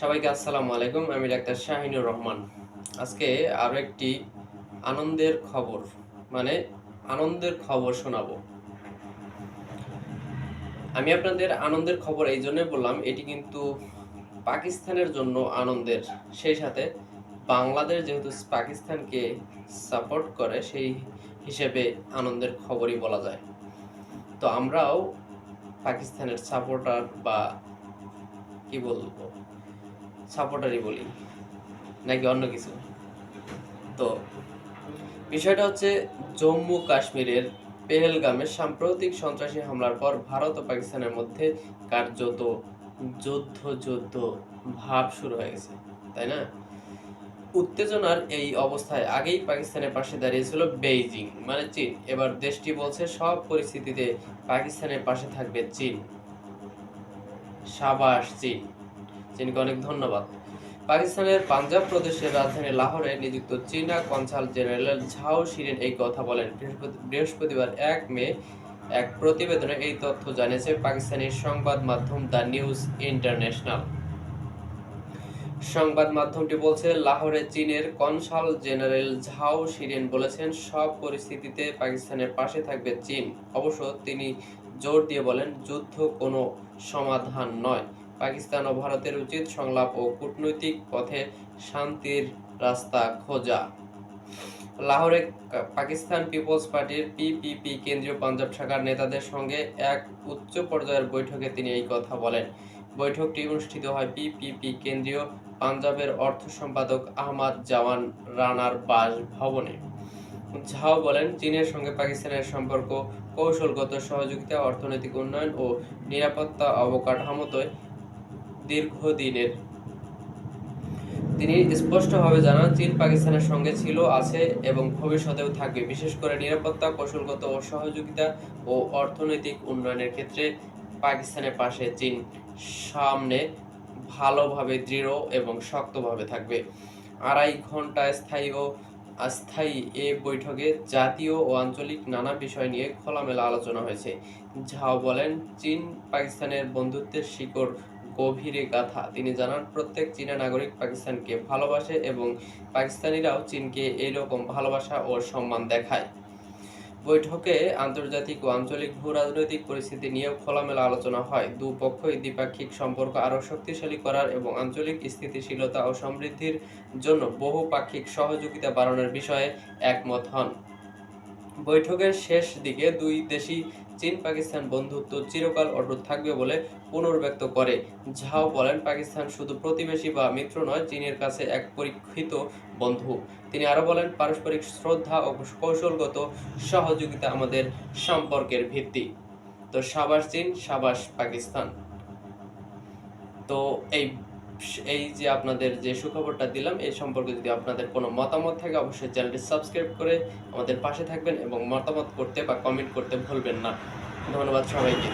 সবাইকে আসসালামু আলাইকুম, আমি ডাক্তার শাহিনুর রহমান। আজকে আরও একটি আনন্দের খবর মানে আনন্দের খবর শোনাবো। আমি আপনাদের আনন্দের খবর এই জন্য বললাম, এটি কিন্তু পাকিস্তানের জন্য আনন্দের। সেই সাথে বাংলাদেশ যেহেতু পাকিস্তানকে সাপোর্ট করে, সেই হিসেবে আনন্দের খবরই বলা যায়। তো আমরাও পাকিস্তানের সাপোর্টার বা কি বলব? সাপোর্টারই বলি, নাকি অন্য কিছু? তো, বিষয়টা হচ্ছে জম্মু কাশ্মীরের পেহেলগামে সাম্প্রতিক সন্ত্রাসী হামলার পর ভারত ও পাকিস্তানের মধ্যে কার্যত যুদ্ধ যুদ্ধ ভাব শুরু হয়ে গেছে, তাই না? উত্তেজনার এই অবস্থায় আগেই পাকিস্তানের পাশে দাঁড়িয়েছিল বেইজিং মানে চীন। এবার দেশটি বলছে সব পরিস্থিতিতে পাকিস্তানের পাশে থাকবে চীন, সাবাস চীন। চীনকে অনেক ধন্যবাদ। পাকিস্তানের পাঞ্জাব প্রদেশের রাজধানী লাহোরে নিযুক্ত চীনা কনসাল জেনারেল ঝাও শিরিন এই কথা বলেন। বৃহস্পতিবার এক মে এক প্রতিবেদনে এই তথ্য জানিয়েছে পাকিস্তানি সংবাদ মাধ্যম দ্য নিউজ ইন্টারন্যাশনাল। সংবাদ মাধ্যমটি বলছে, লাহোরে চীনের কনসাল জেনারেল ঝাও শিরিন বলেছেন, সব পরিস্থিতিতে পাকিস্তানের পাশে থাকবে চীন। অবশ্য তিনি জোর দিয়ে বলেন, যুদ্ধ কোনো সমাধান নয়। পাকিস্তান ও ভারতের উচিত সংলাপ ও কূটনৈতিক পথে শান্তির রাস্তা খোঁজা। লাহোরে পাকিস্তান পিপলস পার্টির পিপিপি কেন্দ্রীয় পাঞ্জাব শাখার নেতাদের সঙ্গে এক উচ্চ পর্যায়ের বৈঠকে তিনি এই কথা বলেন। বৈঠকটি অনুষ্ঠিত হয় পিপিপি কেন্দ্রীয় পাঞ্জাবের অর্থ সম্পাদক আহমদ জাওয়ান রানার বাস ভবনে ঝাও বলেন, চীনের সঙ্গে পাকিস্তানের সম্পর্ক কৌশলগত সহযোগিতা, অর্থনৈতিক উন্নয়ন ও নিরাপত্তা অবকাঠামোতে দীর্ঘদিনের। তিনি স্পষ্টভাবে জানান, চীন পাকিস্তানের সঙ্গে ছিল, আছে এবং ভবিষ্যতেও থাকবে। বিশেষ করে নিরাপত্তা, কৌশলগত ও সহযোগিতা ও অর্থনৈতিক উন্নয়নের ক্ষেত্রে পাকিস্তানের পাশে চীন সামনে ভালোভাবে, দৃঢ় এবং শক্তভাবে থাকবে। আড়াই ঘণ্টা স্থায়ী ও অস্থায়ী এ বৈঠকে জাতীয় ও আঞ্চলিক নানা বিষয় নিয়ে খোলামেলা আলোচনা হয়েছে। ঝাও বলেন চীন পাকিস্তানের বন্ধুত্বের শিকড় গভীরে গাথা। তিনি জানান, প্রত্যেক চীনা নাগরিক পাকিস্তানকে ভালোবাসে এবং পাকিস্তানিরাও চীনকে এইরকম ভালোবাসা ও সম্মান দেখায়। বৈঠকে আন্তর্জাতিক ও আঞ্চলিক ভূ রাজনৈতিক পরিস্থিতি নিয়েও খোলামেলা আলোচনা হয়। দুপক্ষই দ্বিপাক্ষিক সম্পর্ক আরও শক্তিশালী করার এবং আঞ্চলিক স্থিতিশীলতা ও সমৃদ্ধির জন্য বহুপাক্ষিক সহযোগিতা বাড়ানোর বিষয়ে একমত হন। বৈঠকের শেষ দিকে দুই দেশই চীন পাকিস্তান বন্ধুত্ব চিরকাল অটুট থাকবে বলে পুনর্ব্যক্ত করে। ঝাও বলেন, পাকিস্তান শুধু প্রতিবেশী বা মিত্র নয়, চীনের কাছে এক পরীক্ষিত বন্ধু। তিনি আরও বলেন, পারস্পরিক শ্রদ্ধা ও কৌশলগত সহযোগিতা আমাদের সম্পর্কের ভিত্তি। তো সাবাস চীন, সাবাস পাকিস্তান। তো এই এই যে আপনাদের যে সুখবরটা দিলাম এই সম্পর্কে যদি আপনাদের কোনো মতামত থাকে, অবশ্যই চ্যানেলটি সাবস্ক্রাইব করে আমাদের পাশে থাকবেন এবং মতামত করতে বা কমেন্ট করতে ভুলবেন না। ধন্যবাদ সবাইকে।